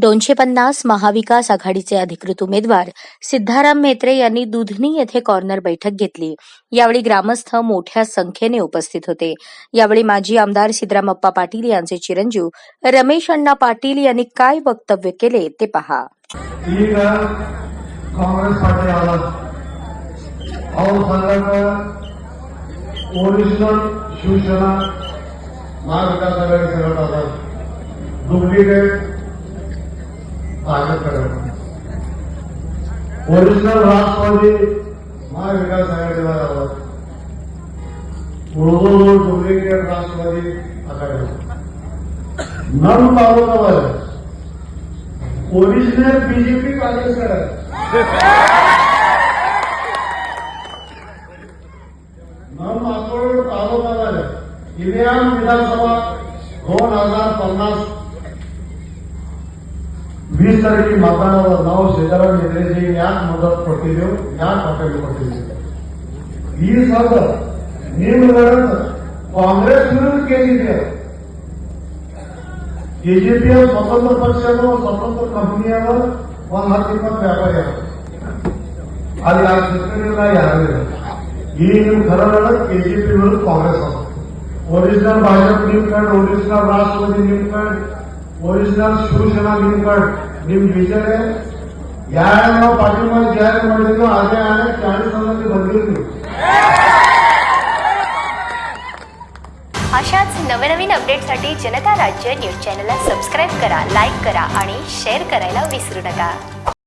दोनशे पन्नास महाविकास आघाडीचे अधिकृत उमेदवार सिद्धाराम म्हेत्रे यांनी दुधनी येथे कॉर्नर बैठक घेतली. यावेळी ग्रामस्थ मोठ्या संख्येने उपस्थित होते. यावेळी माजी आमदार सिद्धरामप्पा पाटील यांचे चिरंजीव रमेश अण्णा पाटील यांनी काय वक्तव्य केले ते पहा. शिवसेना महाविकास आघाडी सरकार डुप्लिकेट डुप्लिकेट भाजपकडे ओरिजिनल राष्ट्रवादी महाविकास आघाडीला आला उर्दू डुप्लिकेट राष्ट्रवादी आघाडी नम तालुकावर ओरिजिनल बीजेपी काँग्रेस नम माकोड तालुका इव्हीएम विधानसभा दोन हजार पन्नास ಮೀಸಲಾಗಿ ಮಾತಾಡುವ ನಾವು ಸಿದ್ದರಾಮಯ್ಯ ಯೇಜೇಗೆ ಯಾಕೆ ಮದ್ದು ಕೊಟ್ಟಿದ್ದೆವು ಯಾಕೆ ಮತಗಳು ಕೊಟ್ಟಿದ್ದೀವಿ ಈ ಸಲ ನಿಯಮಗಳನ್ನು ಕಾಂಗ್ರೆಸ್ ವಿರುದ್ಧ ಕೇಳಿದೆ ಬಿಜೆಪಿಯ ಸ್ವತಂತ್ರ ಪಕ್ಷಗಳು ಸ್ವತಂತ್ರ ಕಂಪನಿಯವ ಒಂದು ಹತ್ತು ಇಪ್ಪತ್ತು ವ್ಯಾಪಾರ ಅಲ್ಲಿ ಆ ಚಿತ್ರಗಳಿಲ್ಲ ಯಾರು ಇಲ್ಲ. ಈ ನೀವು ಕರಗಳ ಕೆಜಿಪಿ ವಿರುದ್ಧ ಕಾಂಗ್ರೆಸ್ ಒರಿಜಿನಲ್ ಭಾಜಪ ನಿಂತ್ಕೊಂಡು ಒರಿಜಿನಲ್ ರಾಷ್ಟ್ರಪತಿ ನಿಂತ್ಕೊಂಡು राष्ट्रवादी निमकंड ओरिजिनल शिवसेना निमकंड निम विजय ಯಾರನ್ನ ಪಾರ್ಟಿಮಾರ್ ಜಾರಿ ಮಾಡಿದ್ರು ಅದೇ ಆನೆ ಚಾಳಿಸ್ ಅನ್ನೋದು ಬಂದಿದ್ರು अशाच नवनवीन अपडेटसाठी जनता राज्य न्यूज चॅनलला सबस्क्राईब करा लाईक करा आणि शेअर करायला विसरू नका